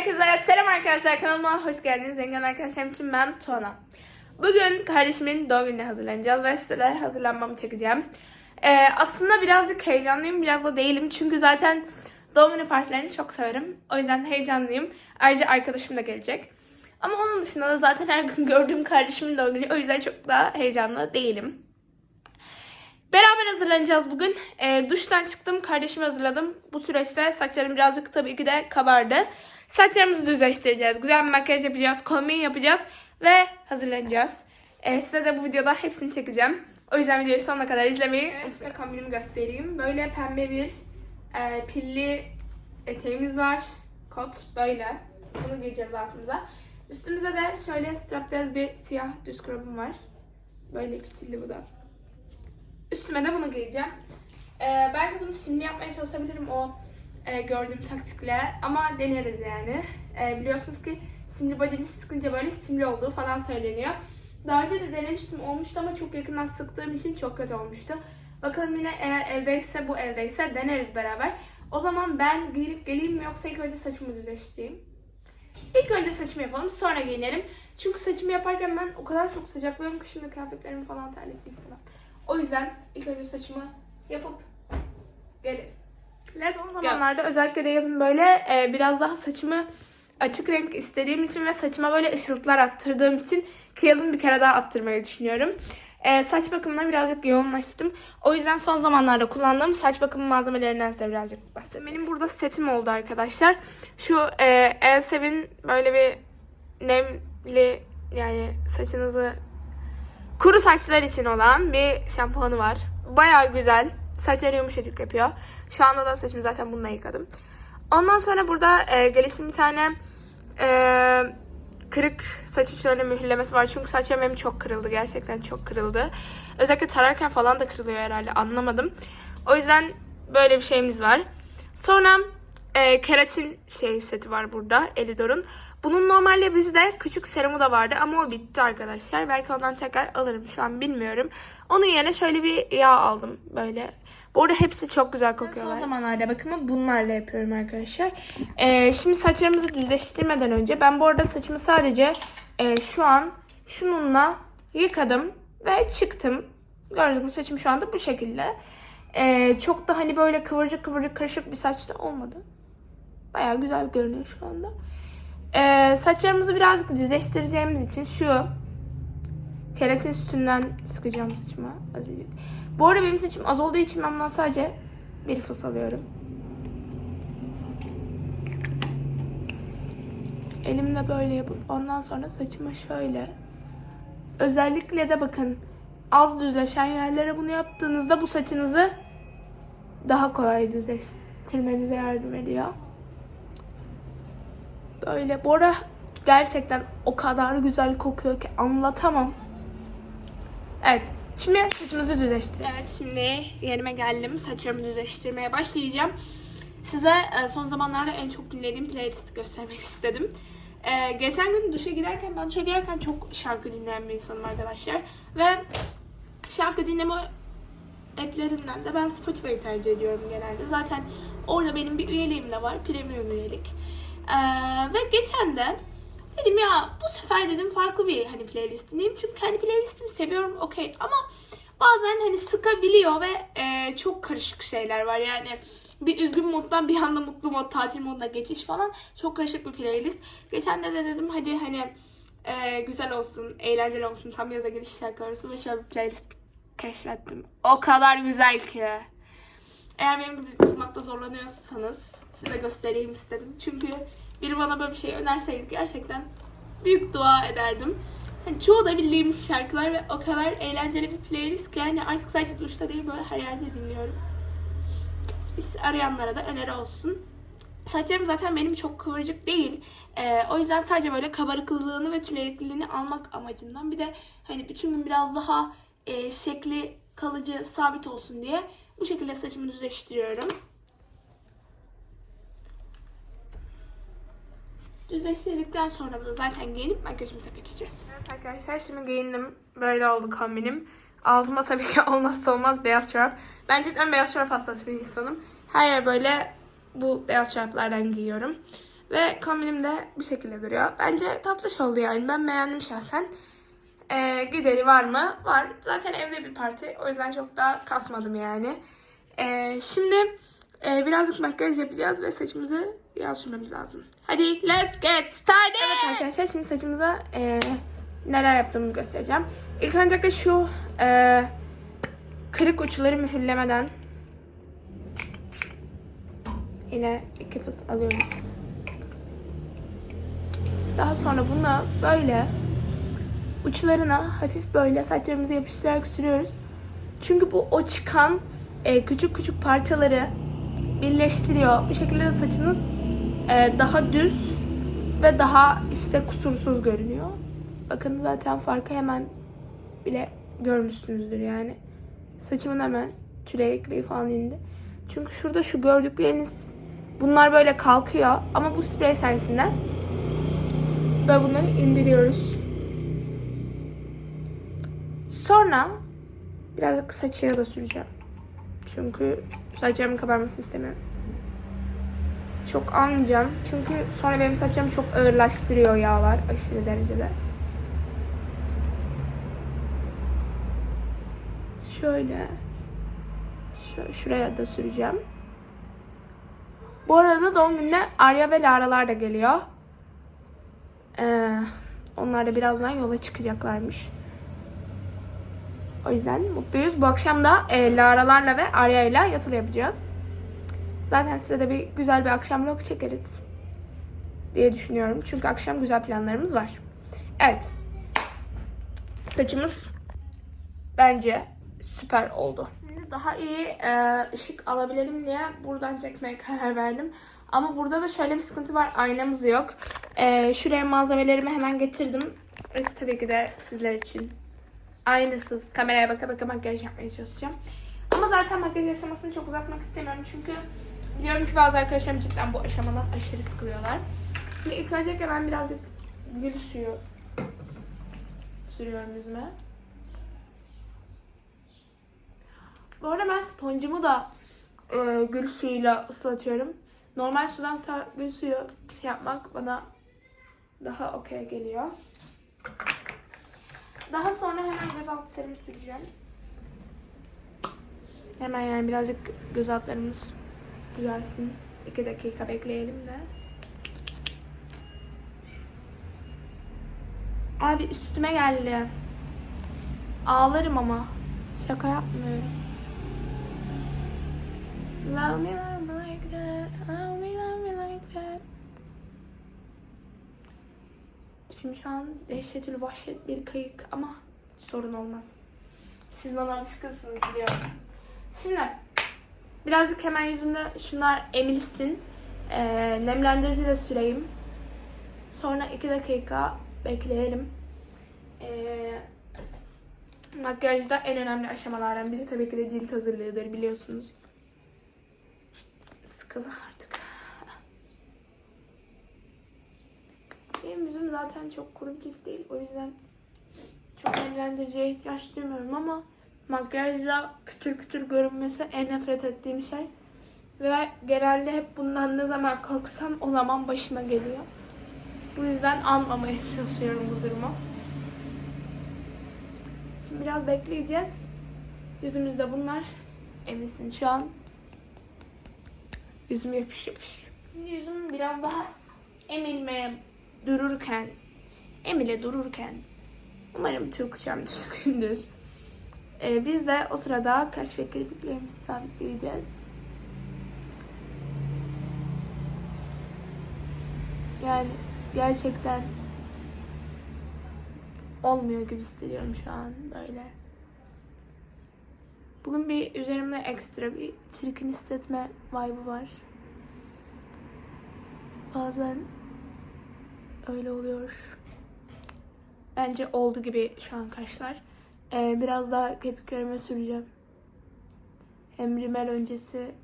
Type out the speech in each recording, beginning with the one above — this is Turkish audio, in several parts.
Herkese selam arkadaşlar kanalıma hoş geldiniz. Zengin arkadaşlarım için ben Tuana. Bugün kardeşimin doğum gününe hazırlanacağız ve size hazırlanmamı çekeceğim. Ee, aslında birazcık heyecanlıyım, biraz da değilim. Çünkü zaten doğum günü partilerini çok severim. O yüzden heyecanlıyım. Ayrıca arkadaşım da gelecek. Ama onun dışında da zaten her gün gördüğüm kardeşimin doğum günü. O yüzden çok da heyecanlı değilim. Beraber hazırlanacağız bugün. Ee, duştan çıktım, kardeşimi hazırladım. Bu süreçte saçlarım birazcık tabii ki de kabardı. Saçlarımızı düzleştireceğiz. Güzel bir makyaj yapacağız, kombin yapacağız ve hazırlanacağız. Ee, size de bu videoda hepsini çekeceğim. O yüzden videoyu sonuna kadar izlemeyi evet, ve kombinimi göstereyim. Böyle pembe bir e, pilli eteğimiz var. Kot böyle. Bunu giyeceğiz altımıza. Üstümüze de şöyle strapless bir siyah düz scrub'um var. Böyle fitilli bu da. Üstüme de bunu giyeceğim. Ee, belki bunu simli yapmaya çalışabilirim o e, gördüğüm taktikle ama deneriz yani. Ee, biliyorsunuz ki simli body'ni sıkınca böyle simli olduğu falan söyleniyor. Daha önce de denemiştim olmuştu ama çok yakından sıktığım için çok kötü olmuştu. Bakalım yine eğer evdeyse bu evdeyse deneriz beraber. O zaman ben giyinip geleyim mi yoksa ilk önce saçımı düzleştireyim? İlk önce saçımı yapalım sonra giyinelim. Çünkü saçımı yaparken ben o kadar çok sıcaklıyorum ki şimdi kıyafetlerimi falan terlesin istemem. O yüzden ilk önce saçımı yapıp gelelim. Son zamanlarda özellikle de yazın böyle e, biraz daha saçımı açık renk istediğim için ve saçıma böyle ışıltılar attırdığım için ki yazın bir kere daha attırmayı düşünüyorum. E, saç bakımına birazcık yoğunlaştım. O yüzden son zamanlarda kullandığım saç bakım malzemelerinden size birazcık bahsedeyim. Benim burada setim oldu arkadaşlar. Şu e, Elsev'in böyle bir nemli yani saçınızı Kuru saçlar için olan bir şampuanı var. Bayağı güzel. Saçları yumuşacık yapıyor. Şu anda da saçımı zaten bununla yıkadım. Ondan sonra burada e, gelişim bir tane e, kırık saç uçlarına mühürlemesi var. Çünkü saçlarım benim çok kırıldı. Gerçekten çok kırıldı. Özellikle tararken falan da kırılıyor herhalde. Anlamadım. O yüzden böyle bir şeyimiz var. Sonra e, keratin şey seti var burada. Elidor'un. Bunun normalde bizde küçük serumu da vardı ama o bitti arkadaşlar. Belki ondan tekrar alırım şu an bilmiyorum. Onun yerine şöyle bir yağ aldım böyle. Bu arada hepsi çok güzel kokuyorlar. Son zamanlarda bakımı bunlarla yapıyorum arkadaşlar. Ee, şimdi saçlarımızı düzleştirmeden önce ben bu arada saçımı sadece e, şu an şununla yıkadım ve çıktım. Gördüğünüz gibi saçım şu anda bu şekilde. Ee, çok da hani böyle kıvırcık kıvırcık karışık bir saçta olmadı. Bayağı güzel görünüyor şu anda. Ee, saçlarımızı birazcık düzleştireceğimiz için şu keratin sütünden sıkacağım saçıma azıcık. Bu arada benim saçım az olduğu için ben bundan sadece bir fıs alıyorum. Elimle böyle yapıp ondan sonra saçıma şöyle özellikle de bakın az düzleşen yerlere bunu yaptığınızda bu saçınızı daha kolay düzleştirmenize yardım ediyor. Böyle. Bu ara gerçekten o kadar güzel kokuyor ki anlatamam. Evet. Şimdi saçımızı düzleştirelim. Evet şimdi yerime geldim. Saçlarımı düzleştirmeye başlayacağım. Size e, son zamanlarda en çok dinlediğim playlisti göstermek istedim. E, geçen gün duşa girerken, ben duşa girerken çok şarkı dinleyen bir insanım arkadaşlar. Ve şarkı dinleme applerinden de ben Spotify'ı tercih ediyorum genelde. Zaten orada benim bir üyeliğim de var. Premium üyelik. Ee, ve geçen de dedim ya bu sefer dedim farklı bir hani playlist dinleyeyim. Çünkü kendi playlistimi seviyorum okey ama bazen hani sıkabiliyor ve e, çok karışık şeyler var. Yani bir üzgün moddan bir anda mutlu mod, tatil moduna geçiş falan. Çok karışık bir playlist. Geçen de, de dedim hadi hani e, güzel olsun, eğlenceli olsun, tam yaza giriş şarkıları olsun ve şöyle bir playlist keşfettim. O kadar güzel ki. Eğer benim gibi bulmakta zorlanıyorsanız size göstereyim istedim. Çünkü biri bana böyle bir şey önerseydi gerçekten büyük dua ederdim. Hani çoğu da bildiğimiz şarkılar ve o kadar eğlenceli bir playlist ki yani artık sadece duşta değil böyle her yerde dinliyorum. Arayanlara da öneri olsun. Saçlarım zaten benim çok kıvırcık değil. Ee, o yüzden sadece böyle kabarıklılığını ve tülekliliğini almak amacından bir de hani bütün gün biraz daha e, şekli kalıcı, sabit olsun diye bu şekilde saçımı düzleştiriyorum. Düzleştirdikten sonra da zaten giyinip makyajımıza geçeceğiz. Evet arkadaşlar şimdi giyindim. Böyle oldu kombinim. Altıma tabii ki olmazsa olmaz beyaz çorap. Ben cidden beyaz çorap hastası bir insanım. Her yer böyle bu beyaz çoraplardan giyiyorum. Ve kombinim de bu şekilde duruyor. Bence tatlış oldu yani. Ben beğendim şahsen. Ee, gideri var mı? Var. Zaten evde bir parti. O yüzden çok da kasmadım yani. Ee, şimdi e, birazcık makyaj yapacağız ve saçımızı yağ sürmemiz lazım. Hadi let's get started. Evet arkadaşlar şimdi saçımıza e, neler yaptığımı göstereceğim. İlk öncelikle şu e, kırık uçları mühürlemeden yine iki fıs alıyoruz. Daha sonra bunu böyle uçlarına hafif böyle saçlarımızı yapıştırarak sürüyoruz. Çünkü bu o çıkan e, küçük küçük parçaları birleştiriyor. Bu şekilde de saçınız e, daha düz ve daha işte kusursuz görünüyor. Bakın zaten farkı hemen bile görmüşsünüzdür yani. Saçımın hemen tüleyekliği falan indi. Çünkü şurada şu gördükleriniz bunlar böyle kalkıyor ama bu sprey sayesinde böyle bunları indiriyoruz. Sonra birazcık saçıya da süreceğim. Çünkü saçlarımın kabarmasını istemiyorum. Çok almayacağım. Çünkü sonra benim saçlarımı çok ağırlaştırıyor yağlar aşırı derecede. Şöyle. Şöyle şuraya da süreceğim. Bu arada doğum gününe Arya ve Lara'lar da geliyor. Ee, onlar da birazdan yola çıkacaklarmış. O yüzden mutluyuz. Bu akşam da e, Lara'larla ve Arya'yla yatılı yapacağız. Zaten size de bir güzel bir akşam vlog çekeriz diye düşünüyorum. Çünkü akşam güzel planlarımız var. Evet. Saçımız bence süper oldu. Şimdi daha iyi e, ışık alabilelim diye buradan çekmeye karar verdim. Ama burada da şöyle bir sıkıntı var. Aynamız yok. E, şuraya malzemelerimi hemen getirdim. Ve tabii ki de sizler için aynısız kameraya baka baka makyaj yapmaya çalışacağım. Ama zaten makyaj aşamasını çok uzatmak istemiyorum. Çünkü biliyorum ki bazı arkadaşlarım cidden bu aşamadan aşırı sıkılıyorlar. Şimdi ilk öncelikle ben birazcık gül suyu sürüyorum yüzüme. Bu arada ben sponcumu da e, gül suyuyla ıslatıyorum. Normal sudan gül suyu şey yapmak bana daha okey geliyor. Daha sonra hemen gözaltı serum süreceğim. Hemen yani birazcık göz altlarımız düzelsin. 2 dakika bekleyelim de. Abi üstüme geldi. Ağlarım ama. Şaka yapmıyorum. Love me, love me like that. Love me, love me like that. Tipim şu an dehşetül vahşet bir kayık ama sorun olmaz. Siz bana alışkınsınız biliyorum. Şimdi birazcık hemen yüzümde şunlar emilsin. Ee, nemlendirici de süreyim. Sonra 2 dakika bekleyelim. Ee, makyajda en önemli aşamalardan biri tabii ki de cilt hazırlığıdır biliyorsunuz. Sıkıldı artık. Benim yüzüm zaten çok kuru cilt değil. O yüzden çok nemlendiriciye ihtiyaç duymuyorum ama makyajla kütür kütür görünmesi en nefret ettiğim şey. Ve genelde hep bundan ne zaman korksam o zaman başıma geliyor. Bu yüzden anmamaya çalışıyorum bu durumu. Şimdi biraz bekleyeceğiz. Yüzümüzde bunlar emilsin şu an. Yüzüm yapış yapış. Şimdi yüzüm biraz daha emilmeye dururken, emile dururken umarım Türkçem düzgündür. Ee, biz de o sırada kaş ve kirpiklerimizi sabitleyeceğiz. Yani gerçekten olmuyor gibi hissediyorum şu an böyle. Bugün bir üzerimde ekstra bir çirkin hissetme vibe'ı var. Bazen öyle oluyor. Bence oldu gibi şu an kaşlar. Ee, biraz daha kirpiklerime süreceğim. Hem rimel öncesi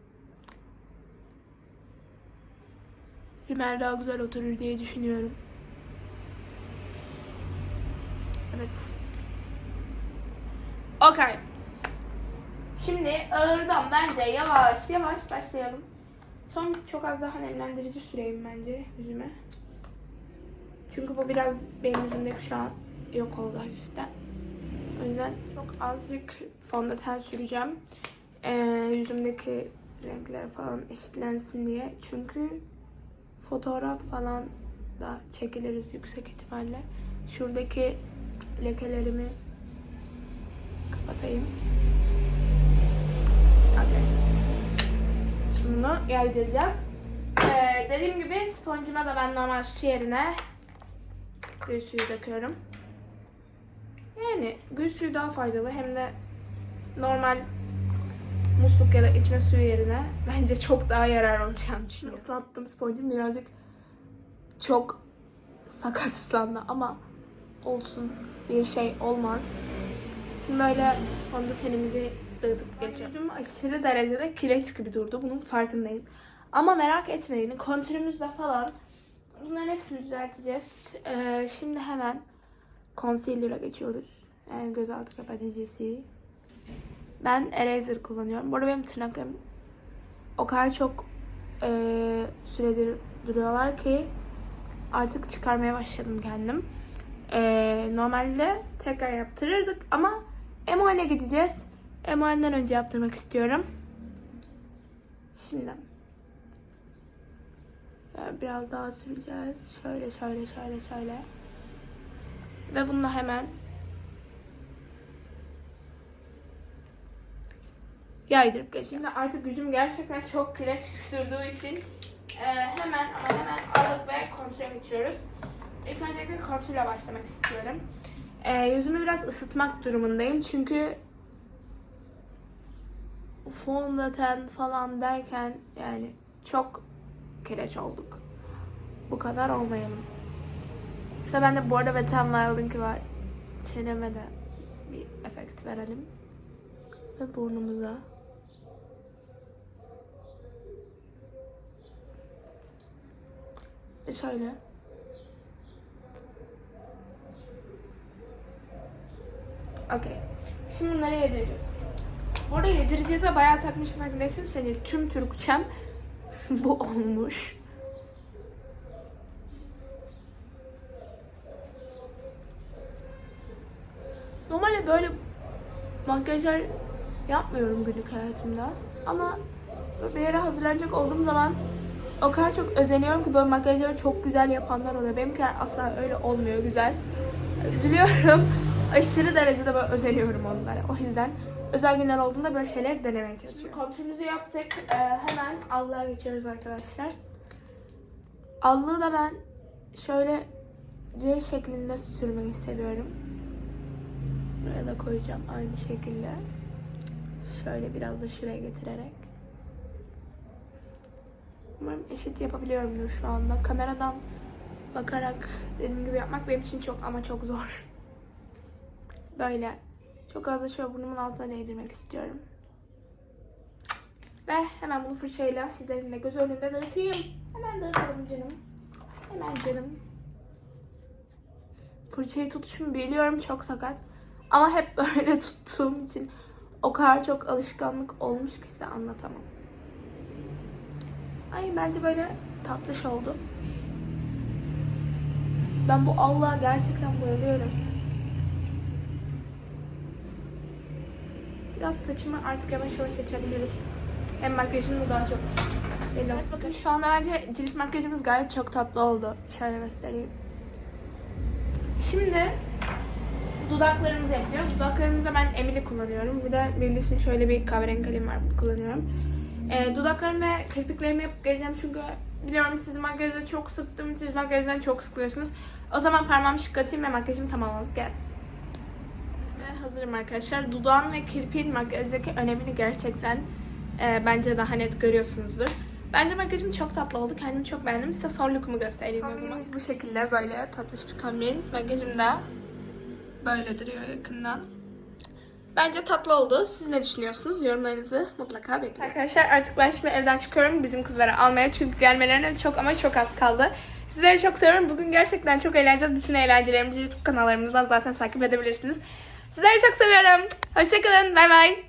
rimel daha güzel oturur diye düşünüyorum. Evet. Okay. Şimdi ağırdan bence yavaş yavaş başlayalım. Son çok az daha nemlendirici süreyim bence yüzüme. Çünkü bu biraz benim yüzümdeki şu an yok oldu hafiften. O yüzden çok azıcık fondöten süreceğim. Ee, yüzümdeki renkler falan eşitlensin diye. Çünkü fotoğraf falan da çekiliriz yüksek ihtimalle. Şuradaki lekelerimi kapatayım. Okay. Şimdi bunu yaydıracağız. Ee, dediğim gibi sponjuma da ben normal su yerine gül suyu döküyorum. Yani gül suyu daha faydalı hem de normal musluk ya da içme suyu yerine bence çok daha yarar olacağını düşünüyorum. Islattım sponjum birazcık çok sakat ıslandı ama olsun bir şey olmaz. Şimdi böyle fondötenimizi dağıtıp geçiyorum. Yüzüm aşırı derecede kireç gibi durdu. Bunun farkındayım. Ama merak etmeyin. Kontürümüzle falan bunların hepsini düzelteceğiz. Ee, şimdi hemen concealer'a geçiyoruz. Yani gözaltı kapatıcısı. Ben eraser kullanıyorum. Bu arada benim tırnaklarım o kadar çok e, süredir duruyorlar ki artık çıkarmaya başladım kendim. E, normalde tekrar yaptırırdık ama MON'e gideceğiz. MON'den önce yaptırmak istiyorum. Şimdi biraz daha süreceğiz. Şöyle şöyle şöyle şöyle. Ve bununla hemen yaydırıp geçeceğim. Şimdi artık yüzüm gerçekten çok kireç durduğu için e, hemen ama hemen aldık ve kontrole geçiyoruz. İlk öncelikle kontrole başlamak istiyorum. E, yüzümü biraz ısıtmak durumundayım çünkü fondöten falan derken yani çok kireç olduk. Bu kadar olmayalım. İşte ben de bu arada Wet n Wild'ınki var. Çeneme de bir efekt verelim. Ve burnumuza. Ve şöyle. Okey. Şimdi bunları yedireceğiz. Bu arada yedireceğize bayağı takmış farkındaysınız. Seni tüm Türkçem bu olmuş. Normalde böyle makyajlar yapmıyorum günlük hayatımda. Ama bir yere hazırlanacak olduğum zaman o kadar çok özeniyorum ki böyle makyajları çok güzel yapanlar oluyor. Benimkiler asla öyle olmuyor güzel. Üzülüyorum. Aşırı derecede böyle özeniyorum onlara. O yüzden özel günler olduğunda böyle şeyler denemeye çalışıyorum. Kontrolümüzü yaptık. Ee, hemen Allah'a geçiyoruz arkadaşlar. Allığı da ben şöyle C şeklinde sürmeyi seviyorum. Buraya da koyacağım aynı şekilde. Şöyle biraz da şuraya getirerek. Umarım eşit yapabiliyorumdur şu anda. Kameradan bakarak dediğim gibi yapmak benim için çok ama çok zor. Böyle. Çok az da şöyle burnumun altına değdirmek istiyorum. Ve hemen bunu fırçayla sizlerin de göz önünde dağıtayım. Hemen dağıtalım canım. Hemen canım. Fırçayı tutuşum biliyorum çok sakat. Ama hep böyle tuttuğum için o kadar çok alışkanlık olmuş ki size anlatamam. Ay bence böyle tatlış oldu. Ben bu Allah'a gerçekten bayılıyorum. Biraz saçımı artık yavaş yavaş açabiliriz. Hem makyajım da daha çok belli olsun. Bakın şu anda bence cilt makyajımız gayet çok tatlı oldu. Şöyle göstereyim. Şimdi dudaklarımızı yapacağız. Dudaklarımızda ben Emily kullanıyorum. Bir de Melis'in şöyle bir kahverengi kalemi var. Bunu kullanıyorum. Ee, dudaklarım ve kirpiklerimi yapıp geleceğim çünkü biliyorum siz makyajda çok sıktım. Siz makyajdan çok sıkılıyorsunuz. O zaman parmağımı şıklatayım ve makyajım tamamlanıp gelsin. Hazırım arkadaşlar. Dudağın ve kirpiğin makyajdaki önemini gerçekten e, bence daha net görüyorsunuzdur. Bence makyajım çok tatlı oldu. Kendimi çok beğendim. Size son lookumu göstereyim o zaman. Kombinimiz bu şekilde böyle tatlış bir kombin. Makyajım da böyle duruyor yakından. Bence tatlı oldu. Siz ne düşünüyorsunuz? Yorumlarınızı mutlaka bekliyorum. Arkadaşlar artık ben şimdi evden çıkıyorum bizim kızları almaya. Çünkü gelmelerine çok ama çok az kaldı. Sizleri çok seviyorum. Bugün gerçekten çok eğleneceğiz. Bütün eğlencelerimizi YouTube kanallarımızdan zaten takip edebilirsiniz. Sizleri çok seviyorum. Hoşçakalın. Bay bay.